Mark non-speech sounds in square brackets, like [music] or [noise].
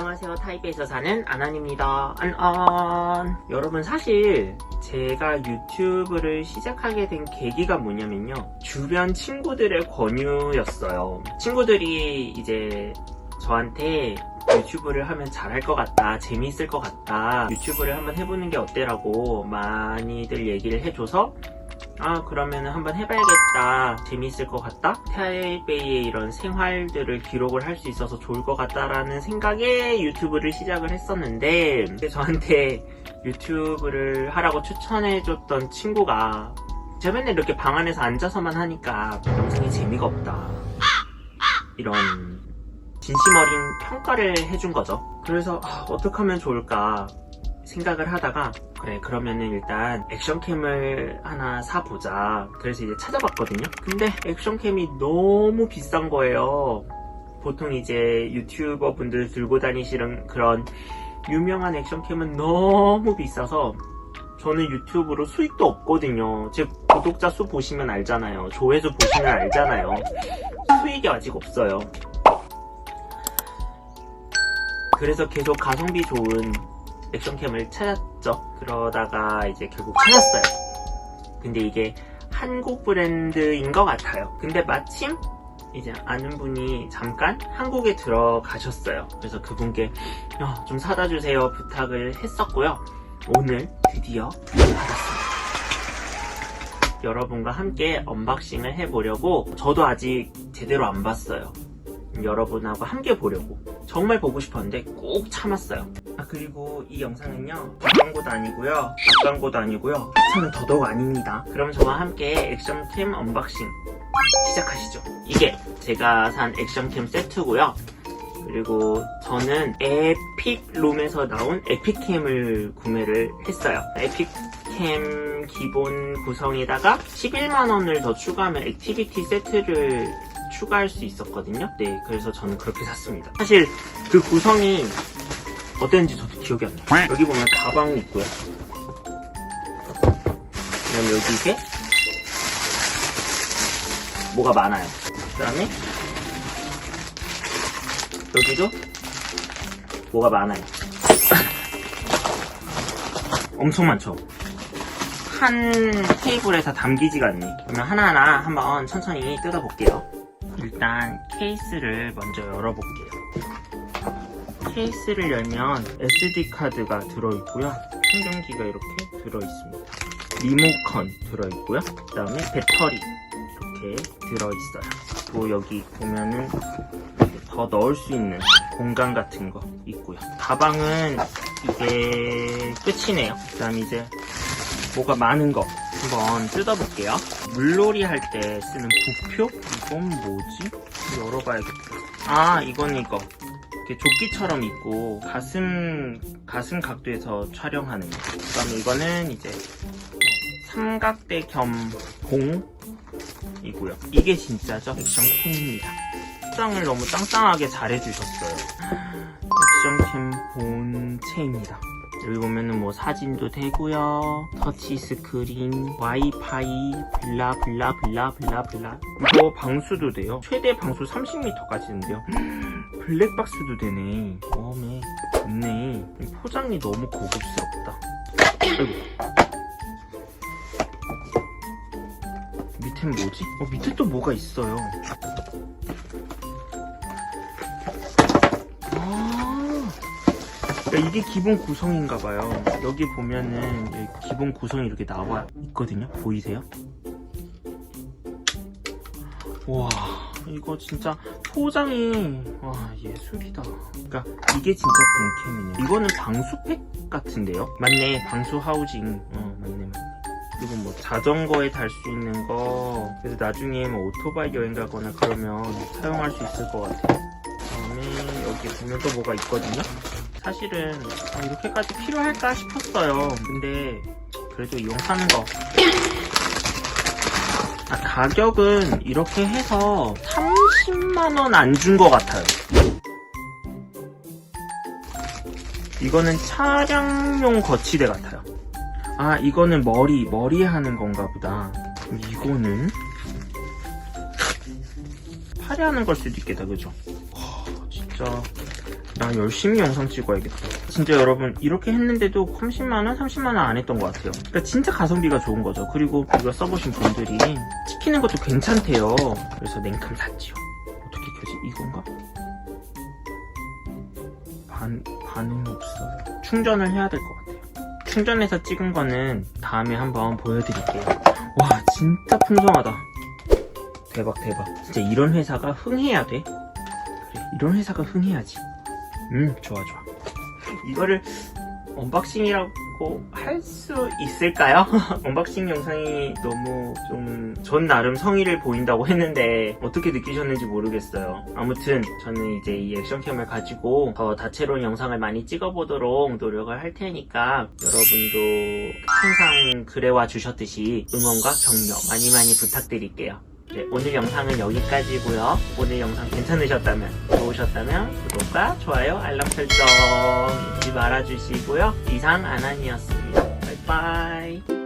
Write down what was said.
안녕하세요. 타이베이에서 사는 아난입니다. 안안. 여러분 사실 제가 유튜브를 시작하게 된 계기가 뭐냐면요. 주변 친구들의 권유였어요. 친구들이 이제 저한테 유튜브를 하면 잘할 것 같다, 재미있을 것 같다, 유튜브를 한번 해보는 게 어때라고 많이들 얘기를 해줘서 아 그러면 한번 해봐야겠다. 재미있을 것 같다? 타이베이의 이런 생활들을 기록을 할 수 있어서 좋을 것 같다라는 생각에 유튜브를 시작을 했었는데 저한테 [laughs] 유튜브를 하라고 추천해줬던 친구가 제가 맨날 이렇게 방 안에서 앉아서만 하니까 영상이 재미가 없다. 이런 진심 어린 평가를 해준 거죠. 그래서 아, 어떻게 하면 좋을까 생각을 하다가 그래 그러면은 일단 액션캠을 하나 사보자. 그래서 이제 찾아봤거든요. 근데 액션캠이 너무 비싼 거예요. 보통 이제 유튜버 분들 들고 다니시는 그런 유명한 액션캠은 너무 비싸서 저는 유튜브로 수익도 없거든요. 제 구독자 수 보시면 알잖아요. 조회수 보시면 알잖아요. 수익이 아직 없어요. 그래서 계속 가성비 좋은 액션캠을 찾았죠. 그러다가 이제 결국 찾았어요. 근데 이게 한국 브랜드인 것 같아요. 근데 마침 이제 아는 분이 잠깐 한국에 들어가셨어요. 그래서 그분께 야, 좀 사다 주세요 부탁을 했었고요. 오늘 드디어 받았습니다. 여러분과 함께 언박싱을 해보려고 저도 아직 제대로 안 봤어요. 여러분하고 함께 보려고 정말 보고 싶었는데 꾹 참았어요. 아 그리고 이 영상은요 뒷광고도 아니고요 앞광고도 아니고요 차는 더더욱 아닙니다. 그럼 저와 함께 액션캠 언박싱 시작하시죠. 이게 제가 산 액션캠 세트고요. 그리고 저는 에픽룸에서 나온 에픽캠을 구매를 했어요. 에픽 캠 기본 구성에다가 11만원을 더 추가하면 액티비티 세트를 추가할 수 있었거든요. 네, 그래서 저는 그렇게 샀습니다. 사실 그 구성이 어땠는지 저도 기억이 안 나요. 여기 보면 가방이 있고요. 그다음 여기 이게 뭐가 많아요. 그다음에 여기도 뭐가 많아요. [laughs] 엄청 많죠. 한 테이블에 다 담기지가 않네. 그러면 하나하나 한번 천천히 뜯어볼게요. 일단 케이스를 먼저 열어볼게요. 케이스를 열면 SD카드가 들어있고요. 충전기가 이렇게 들어있습니다. 리모컨 들어있고요. 그 다음에 배터리 이렇게 들어있어요. 그리고 여기 보면은 더 넣을 수 있는 공간 같은 거 있고요. 가방은 이게 끝이네요. 그 다음 이제 뭐가 많은 거 한번 뜯어볼게요. 물놀이 할 때 쓰는 부표? 이건 뭐지? 열어봐야겠다. 아, 이건 이거. 이렇게 조끼처럼 있고 가슴 가슴 각도에서 촬영하는 거. 그다음에 이거는 이제 어, 삼각대 겸 공이고요. 이게 진짜죠? 액션 캠입니다. 포장을 너무 땅땅하게 잘해주셨어요. 액션 캠 본체입니다. 여기 보면은 뭐 사진도 되고요. 터치 스크린, 와이파이, 블라 블라 블라 블라 블라. 이거 방수도 돼요. 최대 방수 30m까지 된대요. 블랙박스도 되네. 어메, 좋네. 포장이 너무 고급스럽다. 아이고. 밑엔 뭐지? 어, 밑에 또 뭐가 있어요. 그러니까 이게 기본 구성인가 봐요. 여기 보면은 기본 구성이 이렇게 나와 있거든요. 보이세요? 와, 이거 진짜 포장이 와 예술이다. 그러니까 이게 진짜 본캠이네. 이거는 방수팩 같은데요? 맞네, 방수 하우징. 어, 맞네, 맞네. 그리고 뭐 자전거에 달 수 있는 거. 그래서 나중에 뭐 오토바이 여행 가거나 그러면 사용할 수 있을 것 같아요. 여기 보면 또 뭐가 있거든요. 사실은 아, 이렇게까지 필요할까 싶었어요. 근데 그래도 이용하는 거. 아, 가격은 이렇게 해서 30만원 안 준 것 같아요. 이거는 차량용 거치대 같아요. 아, 이거는 머리, 머리 하는 건가 보다. 이거는 팔에 하는 걸 수도 있겠다, 그죠? 와, 진짜 나 열심히 영상 찍어야겠다. 진짜 여러분 이렇게 했는데도 30만원, 30만원 안 했던 것 같아요. 그러니까 진짜 가성비가 좋은 거죠. 그리고 이거 써보신 분들이 찍히는 것도 괜찮대요. 그래서 냉큼 샀지요. 어떻게 켜지? 이건가? 반, 반응 없어요. 충전을 해야 될 것 같아요. 충전해서 찍은 거는 다음에 한번 보여드릴게요. 와, 진짜 풍성하다. 대박, 대박. 진짜 이런 회사가 흥해야 돼. 이런 회사가 흥해야지. 음, 좋아, 좋아. 이거를 언박싱이라고 할 수 있을까요? [laughs] 언박싱 영상이 너무 좀 전 나름 성의를 보인다고 했는데 어떻게 느끼셨는지 모르겠어요. 아무튼 저는 이제 이 액션캠을 가지고 더 다채로운 영상을 많이 찍어보도록 노력을 할 테니까 여러분도 항상 그래와 주셨듯이 응원과 격려 많이 많이 부탁드릴게요. 네, 오늘 영상은 여기까지고요. 오늘 영상 괜찮으셨다면, 좋으셨다면 구독과 좋아요, 알람 설정 잊지 말아주시고요. 이상 아난이었습니다. 바이바이.